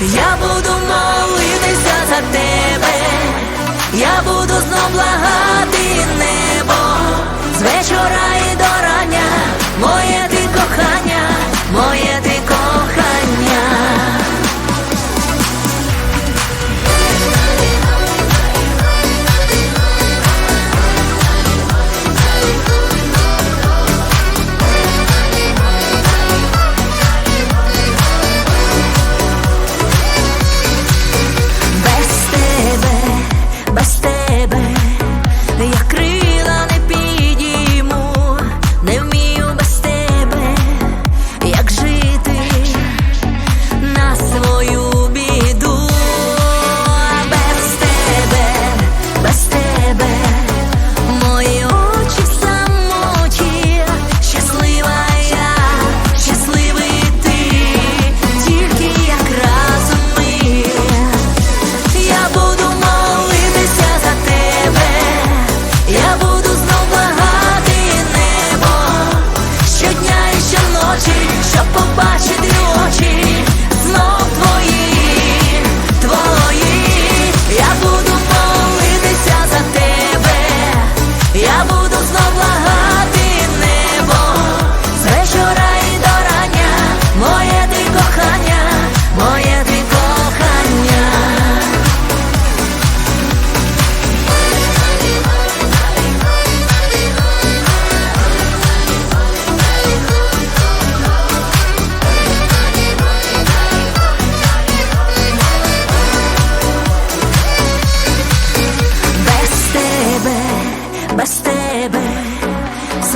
Я буду молитися за тебе, я буду знов благати не. todos nós lá.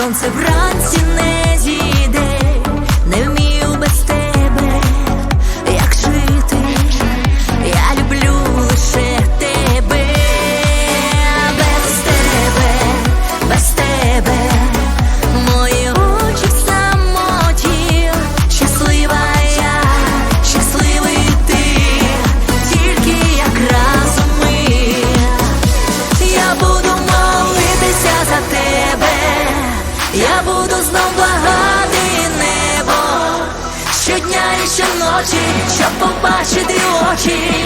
сонце вранці не. я буду знов благати небо щодня і щоночі, щоб побачити очі.